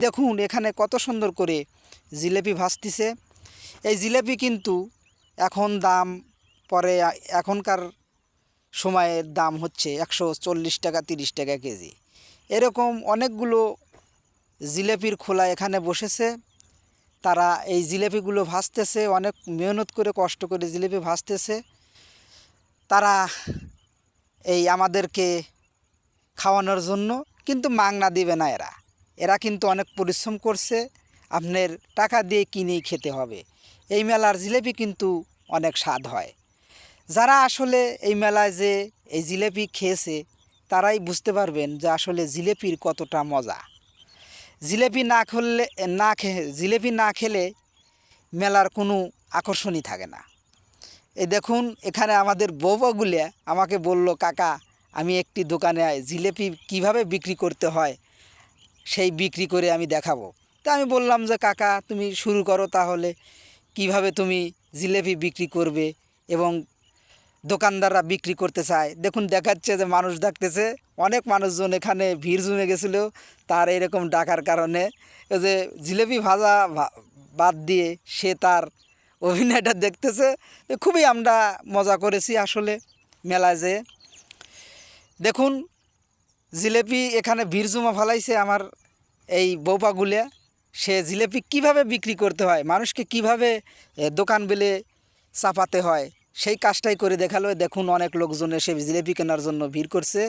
দেখুন এখানে কত সুন্দর করে জিলেপি ভাসতিছে এই জিলেপি কিন্তু এখন দাম পরে এখনকার সময়ের দাম হচ্ছে একশো চল্লিশ টাকা, তিরিশ টাকা কেজি। এরকম অনেকগুলো জিলেপির খোলা এখানে বসেছে। তারা এই জিলেপিগুলো ভাজতেছে, অনেক মেহনত করে, কষ্ট করে জিলেপি ভাজতেছে। তারা এই আমাদেরকে খাওয়ানোর জন্য কিন্তু মাংনা দিবে না এরা। এরা কিন্তু অনেক পরিশ্রম করছে, আপনার টাকা দিয়ে কিনেই খেতে হবে। এই মেলার জিলেপি কিন্তু অনেক স্বাদ হয়। যারা আসলে এই মেলায় যে এই জিলেপি খেয়েছে, তারাই বুঝতে পারবেন যে আসলে জিলেপির কতটা মজা। জিলেপি না খেলে না খেয়ে, জিলেপি না খেলে মেলার কোনো আকর্ষণই থাকে না। এই দেখুন, এখানে আমাদের বৌবাগুলিয়া আমাকে বলল, কাকা, আমি একটি দোকানে জিলেপি কীভাবে বিক্রি করতে হয় সেই বিক্রি করে আমি দেখাবো। তা আমি বললাম যে, কাকা, তুমি শুরু করো তাহলে। কীভাবে তুমি জিলেপি বিক্রি করবে এবং দোকানদাররা বিক্রি করতে চায়? দেখুন, দেখাচ্ছে যে মানুষ ডাকতেছে অনেক মানুষজন এখানে ভিড় জমে গেছিল তার এরকম ডাকার কারণে। যে জিলেপি ভাজা বাদ দিয়ে সে তার অভিনয়টা দেখতেছে। খুবই আমরা মজা করেছি আসলে মেলায় যেয়ে দেখুন, জিলেপি এখানে ভিড় জমা ফেলাইছে আমার এই বৌপাগুলিয়া সে জিলেপি কীভাবে বিক্রি করতে হয়? মানুষকে কীভাবে দোকান বেলে চাপাতে হয়? সেই কাজটাই করে দেখাল। দেখুন অনেক লোকজন এসে জিলেপি কেনার জন্য ভিড় করছে।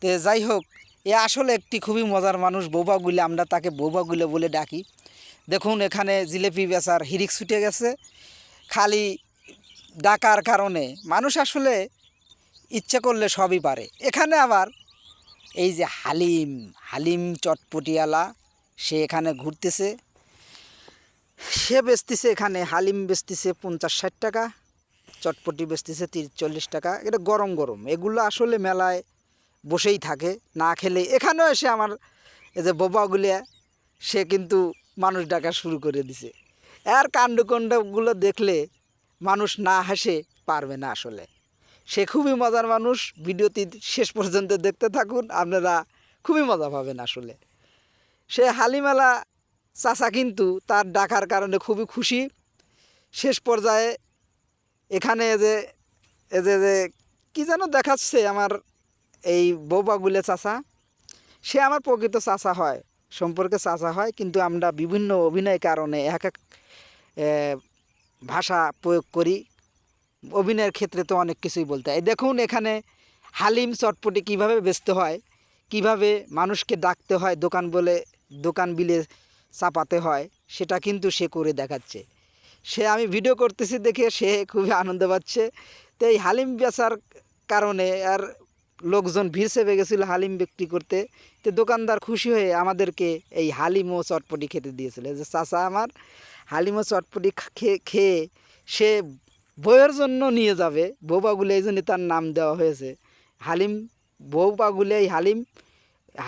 তো যাই হোক, এ আসলে একটি খুবই মজার মানুষ বৌবাগুলি আমরা তাকে বৌবাগুলে বলে ডাকি। দেখুন, এখানে জিলেপি বেচার হিরিক ছুটে গেছে। খালি ডাকার কারণে মানুষ আসলে ইচ্ছে করলে সবই পারে। এখানে আবার এই যে হালিম হালিম চটপটিয়ালা, সে এখানে ঘুরতেছে। সে বেচতেছে এখানে, হালিম বেচতেছে পঞ্চাশ ষাট টাকা, চটপটি বেচতেছে তিরিশ টাকা। এটা গরম গরম। এগুলো আসলে মেলায় বসেই থাকে, না খেলে। এখানেও এসে আমার এই যে বোবাগুলিয়া সে কিন্তু মানুষ ডাকা শুরু করে দিছে। আর কাণ্ডকণ্ডগুলো দেখলে মানুষ না হাসে, পারবে না আসলে। সে খুবই মজার মানুষ। ভিডিওটি শেষ পর্যন্ত দেখতে থাকুন, আপনারা খুবই মজা পাবেন আসলে। সে হালিমালা চাচা কিন্তু তার ডাকার কারণে খুবই খুশি। শেষ পর্যায়ে এখানে যে এ যে যে, কী যেন দেখাচ্ছে আমার এই বৌবাগুলে চাচা। সে আমার প্রকৃত চাচা হয়, সম্পর্কে চাচা হয়, কিন্তু আমরা বিভিন্ন অভিনয় কারণে এক এক ভাষা প্রয়োগ করি। অভিনয়ের ক্ষেত্রে তো অনেক কিছুই বলতে হয়। দেখুন এখানে হালিম চটপটি কীভাবে বেচতে হয়, কীভাবে মানুষকে ডাকতে হয়, দোকান বলে দোকান বিলে চাপাতে হয়, সেটা কিন্তু সে করে দেখাচ্ছে। সে আমি ভিডিও করতেছি দেখে সে খুবই আনন্দ পাচ্ছে। তো এই হালিম বেচার কারণে আর লোকজন ভিড় চেপে গেছিল হালিম বিক্রি করতে। তো দোকানদার খুশি হয়ে আমাদেরকে এই হালিম ও চটপটি খেতে দিয়েছিল। যে চাচা আমার হালিম ও চটপটি খেয়ে খেয়ে সে বইয়ের জন্য নিয়ে যাবে। বৌবাগুলো এই জন্য তার নাম দেওয়া হয়েছে। হালিম বৌবাগুলে এই হালিম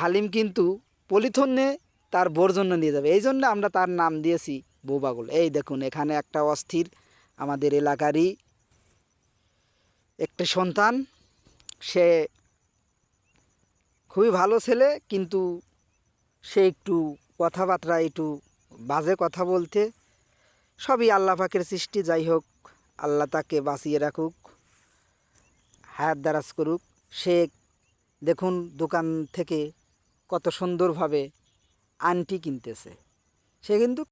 হালিম কিন্তু পলিথনে তার বোর জন্য নিয়ে যাবে। এই জন্য আমরা তার নাম দিয়েছি বৌবাগুল এই দেখুন, এখানে একটা অস্থির আমাদের এলাকারই একটা সন্তান। সে খুবই ভালো ছেলে, কিন্তু সে একটু কথাবার্তা একটু বাজে কথা বলতে। সবই আল্লাহ পাকের সৃষ্টি, যাই হোক। আল্লাহ তাকে বাঁচিয়ে রাখুক, হায়াত দারাজ করুক। সে দেখুন দোকান থেকে কত সুন্দরভাবে আনটি কিনতেছে। সে কিন্তু